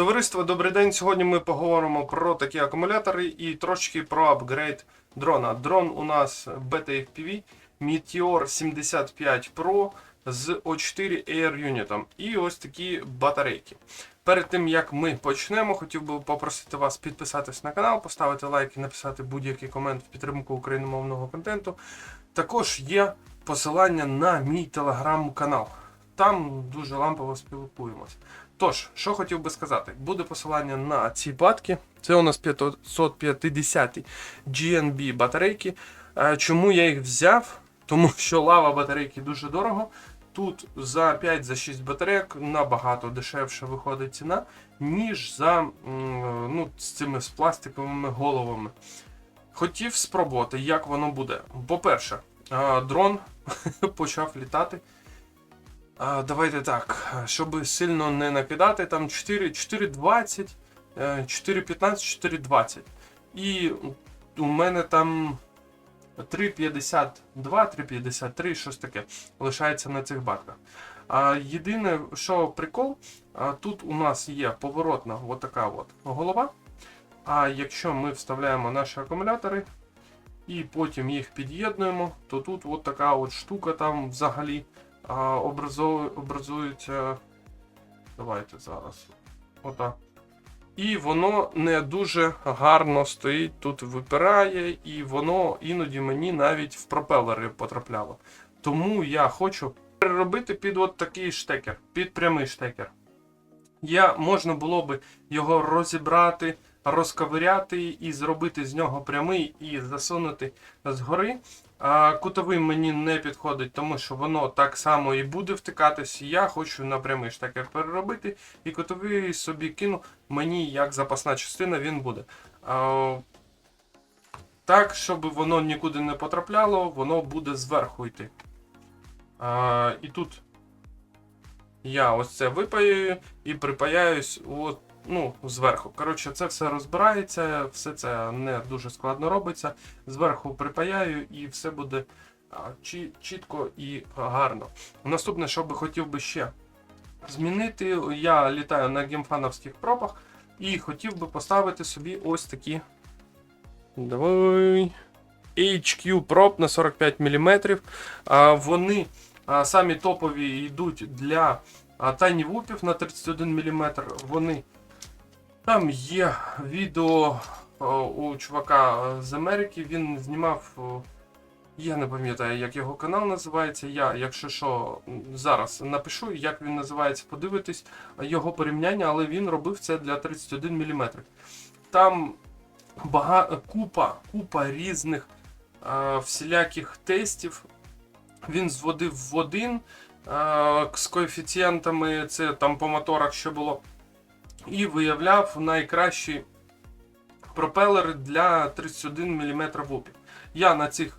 Товариство, добрий день. Сьогодні ми поговоримо про такі акумулятори і трошки про апгрейд дрона. Дрон у нас Beta FPV Meteor 75 Pro з O4 Air Unit. І ось такі батарейки. Перед тим як ми почнемо, хотів би попросити вас підписатись на канал, поставити лайк і написати будь-який комент в підтримку україномовного контенту. Також є посилання на мій телеграм-канал. Там дуже лампово спілкуємось. Тож, що хотів би сказати, буде посилання на ці батки. Це у нас 550 GNB батарейки. Е, Чому я їх взяв? Тому що лава батарейки дуже дорого. Тут за 5-6 батарейок набагато дешевше виходить ціна, ніж за ну, з цими з пластиковими головами. Хотів спробувати, як воно буде. По-перше, е, дрон почав літати. Давайте так, щоб сильно не накидати, там 4.20, е, 4.15, 4.20. І у мене там 3.52, 3.53, щось таке лишається на цих батках. А, єдине, що прикол, тут у нас є поворотна от от голова. А якщо ми вставляємо наші акумулятори і потім їх під'єднуємо, то тут от така от штука там взагалі образується. Давайте зараз. Отак. І воно не дуже гарно стоїть, тут випирає, і воно іноді мені навіть в пропелери потрапляло. Тому я хочу переробити під от такий штекер, під прямий штекер. Я можна було би його розібрати, розковиряти і зробити з нього прямий і засунути згори. Кутовий мені не підходить, тому що воно так само і буде втикатись. Я хочу на прямий штекер переробити, і кутовий собі кину. Мені як запасна частина він буде. Так, щоб воно нікуди не потрапляло, воно буде зверху йти. І тут я ось це випаюю і припаяюсь от, ну, зверху. Коротше, це все розбирається, все це не дуже складно робиться. Зверху припаяю і все буде чі- чітко і гарно. Наступне, що би хотів би ще змінити, я літаю на геймфановських пропах і хотів би поставити собі ось такі. Давай. HQ проб на 45 мм. Вони самі топові йдуть для Whoopів на 31 мм. Вони там є відео у чувака з Америки. Він знімав. Я не пам'ятаю, як його канал називається. Я, якщо що, зараз напишу, як він називається, подивитись його порівняння, але він робив це для 31 мм. Там бага... купа, купа різних е, всіляких тестів. Він зводив в один е, з коефіцієнтами, це там по моторах ще було. І виявляв найкращі пропелери для 31 мм вупів. Я на цих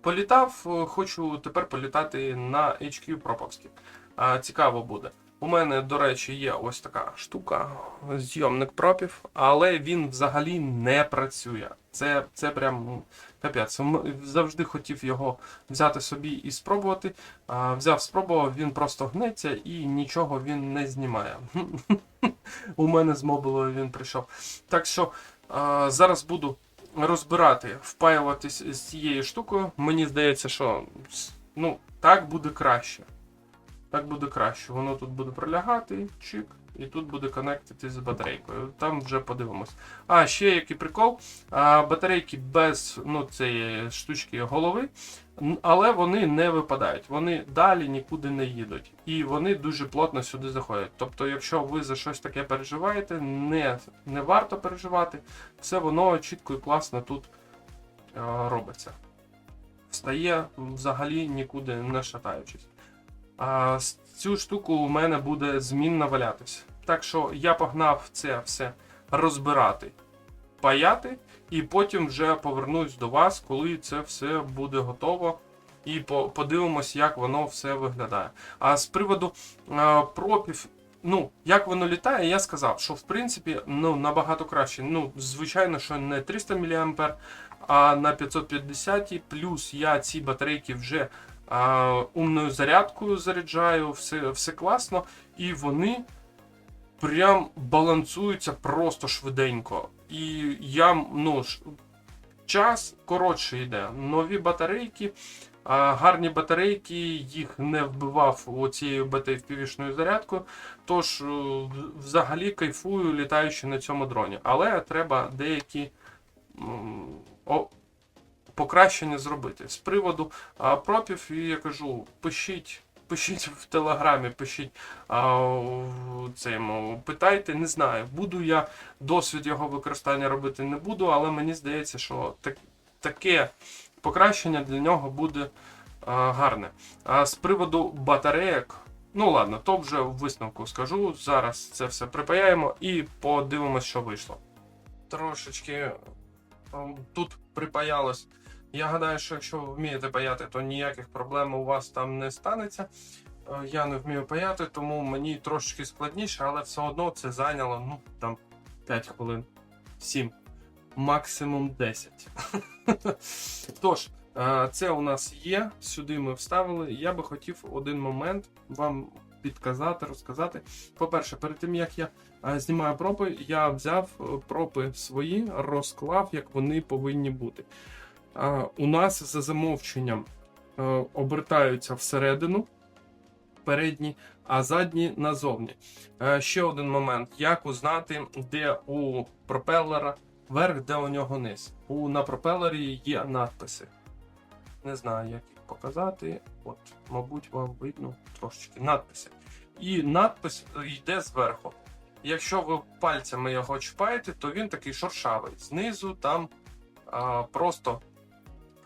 політав, е, хочу тепер політати на HQ проповських. Е, Цікаво буде. У мене, до речі, є ось така штука, зйомник пропів, але він взагалі не працює. Це, це прям капець. Завжди хотів його взяти собі і спробувати. А, взяв, спробував, він просто гнеться і нічого він не знімає. У мене з мобілою він прийшов. Так що а, зараз буду розбирати, впаюватись з цією штукою. Мені здається, що ну, так буде краще. Так буде краще. Воно тут буде пролягати, чик, і тут буде конектити з батарейкою. Там вже подивимось. А, ще який прикол. А, батарейки без ну, цієї штучки голови, але вони не випадають. Вони далі нікуди не їдуть. І вони дуже плотно сюди заходять. Тобто, якщо ви за щось таке переживаєте, не, не варто переживати. Все воно чітко і класно тут а, робиться. Встає взагалі нікуди не шатаючись. А цю штуку у мене буде змінно валятись. Так що я погнав це все розбирати, паяти, і потім вже повернусь до вас, коли це все буде готово. І по- подивимось, як воно все виглядає. А з приводу а, пропів, ну, як воно літає, я сказав, що в принципі ну, набагато краще. Ну, звичайно, що не 300 мА, а на 550, плюс я ці батарейки вже умною зарядкою заряджаю, все, все класно, і вони прям балансуються просто швиденько. І я, ну, час коротше йде. Нові батарейки, гарні батарейки, їх не вбивав оцією BTFPV-шною зарядкою. Тож, е, взагалі кайфую літаючи на цьому дроні. Але треба деякі о, покращення зробити. З приводу пропів, я кажу, пишіть. Пишіть в телеграмі, пишіть а, цьому, питайте, не знаю. Буду я досвід його використання робити не буду, але мені здається, що так, таке покращення для нього буде а, гарне. А з приводу батарейок, ну ладно, то вже в висновку скажу. Зараз це все припаяємо і подивимось, що вийшло. Трошечки ем, тут припаялось. Я гадаю, що якщо ви вмієте паяти, то ніяких проблем у вас там не станеться. Е, Я не вмію паяти, тому мені трошечки складніше, але все одно це зайняло ну, там 5 хвилин, 7, максимум 10. Тож, е, це у нас є. Сюди ми вставили. Я би хотів один момент вам підказати, розказати. По-перше, перед тим як я е, знімаю пропи, я взяв пропи свої, розклав, як вони повинні бути. Е, У нас за замовченням е, обертаються всередину передні, а задні назовні. Е, Ще один момент: як узнати, де у пропелера верх, де у нього низ. У на пропелері є надписи. Не знаю, як їх показати. От, мабуть, вам видно трошечки надписи. І надпис йде зверху. Якщо ви пальцями його чіпаєте, то він такий шершавий. Знизу там а, просто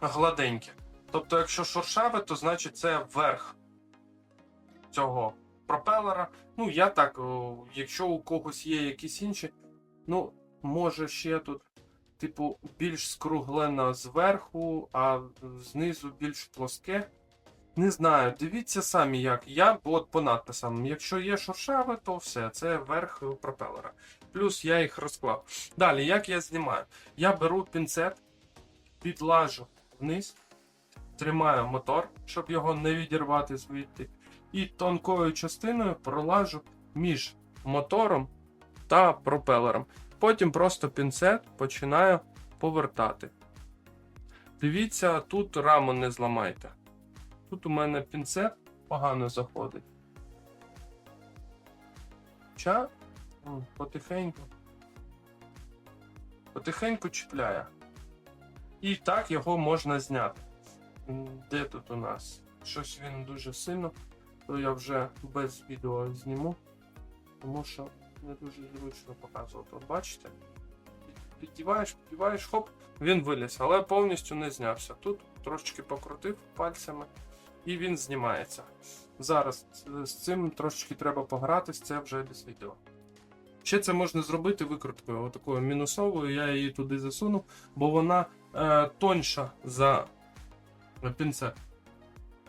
гладеньке. Тобто, якщо шершаве, то значить це верх цього пропелера. Ну, я так, якщо у когось є якісь інші, ну, може ще тут, типу, більш скруглена зверху, а знизу більш плоске. Не знаю, дивіться самі як. Я от по надписам. Якщо є шуршаве, то все, це верх пропелера. Плюс я їх розклав. Далі, як я знімаю? Я беру пінцет, підлажу вниз, тримаю мотор, щоб його не відірвати звідти. І тонкою частиною пролажу між мотором та пропелером. Потім просто пінцет починаю повертати. Дивіться, тут раму не зламайте. Тут у мене пінцет погано заходить. Ча потихеньку. Потихеньку чіпляє. І так його можна зняти. Де тут у нас? Щось він дуже сильно, то я вже без відео зніму, тому що не дуже зручно показувати. От бачите? Піддіваєш, піддіваєш, хоп, він виліз, але повністю не знявся. Тут трошечки покрутив пальцями і він знімається. Зараз з цим трошечки треба погратись, це вже без відео. Ще це можна зробити викруткою, отакою мінусовою, я її туди засунув, бо вона е, тоньша за пінцет.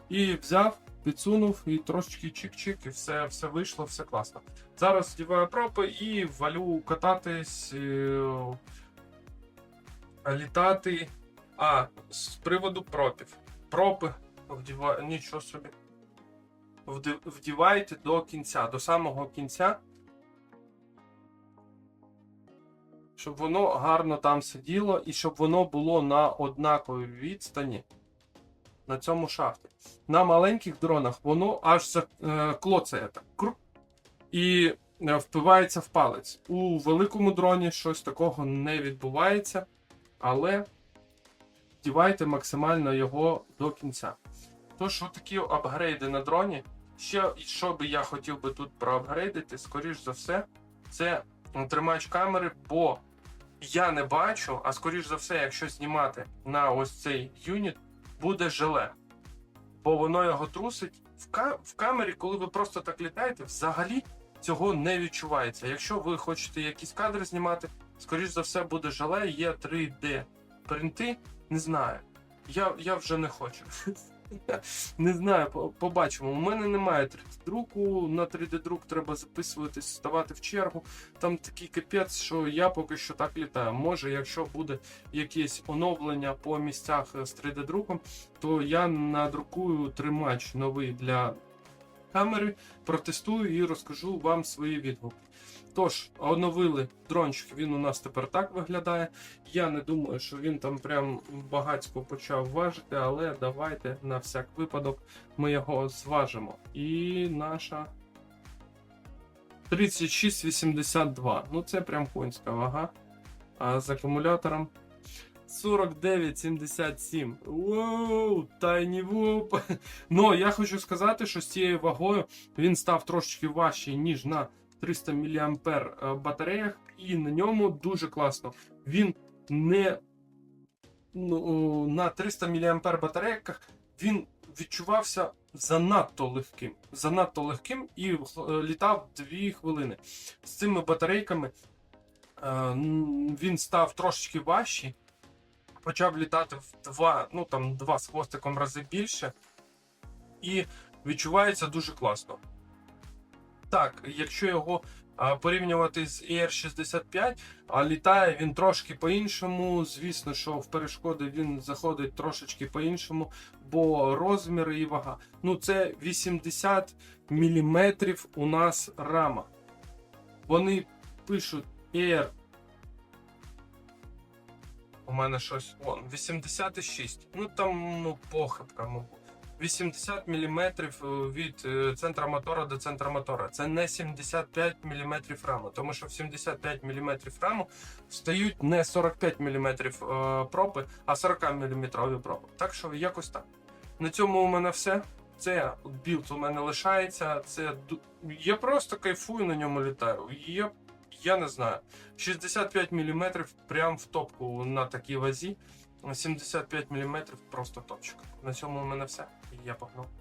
І взяв, підсунув і трошечки чик-чик, і все, все вийшло, все класно. Зараз вдіваю пропи і валю кататись, е, літати. А, з приводу пропів. Пропи вдіваю, нічого собі. Вдівайте до кінця, до самого кінця. Щоб воно гарно там сиділо і щоб воно було на однаковій відстані на цьому шафті. На маленьких дронах воно аж е, клоцає так. Круп, і е, впивається в палець. У великому дроні щось такого не відбувається, але вдівайте максимально його до кінця. Тож, такі апгрейди на дроні. Ще що би я хотів би тут проапгрейдити, скоріш за все, це тримач камери, бо я не бачу, а скоріш за все, якщо знімати на ось цей юніт, буде желе. Бо воно його трусить в, ка- в камері, коли ви просто так літаєте, взагалі цього не відчувається. Якщо ви хочете якісь кадри знімати, скоріш за все буде желе, є 3D принти. Не знаю. Я, я вже не хочу. Не знаю, побачимо. У мене немає 3D-друку. На 3D-друк треба записуватись, ставати в чергу. Там такий капець, що я поки що так літаю. Може, якщо буде якесь оновлення по місцях з 3D-друком, то я надрукую тримач новий для камери, протестую і розкажу вам свої відгуки. Тож, оновили дрончик, він у нас тепер так виглядає. Я не думаю, що він там прям багатько почав важити, але давайте на всяк випадок ми його зважимо. І наша 3682. Ну це прям конська вага. А з акумулятором 4977. Воу, тайні вуп. Ну, я хочу сказати, що з цією вагою він став трошечки важчий, ніж на 300 мА батареях, і на ньому дуже класно. Він не ну, на 300 мА батарейках він відчувався занадто легким. Занадто легким і е, літав 2 хвилини. З цими батарейками е, він став трошечки важчий. Почав літати в два, ну там два з хвостиком рази більше. І відчувається дуже класно. Так, якщо його порівнювати з ER65, а літає він трошки по-іншому. Звісно, що в перешкоди він заходить трошечки по-іншому, бо розміри і вага. Ну, це 80 мм у нас рама. Вони пишуть ER. У мене щось. Вон, 86. Ну там ну, похибка, мабуть. 80 мм від е, центра мотора до центра мотора. Це не 75 мм раму, тому що в 75 мм раму встають не 45 мм пропи, а 40 мм пропи. Так що якось так. На цьому у мене все. Це білд у мене лишається. Це я просто кайфую на ньому літаю. Я, я не знаю. 65 мм прям в топку на такій вазі. 75 мм просто топчик. На цьому у мене все. Я погнав.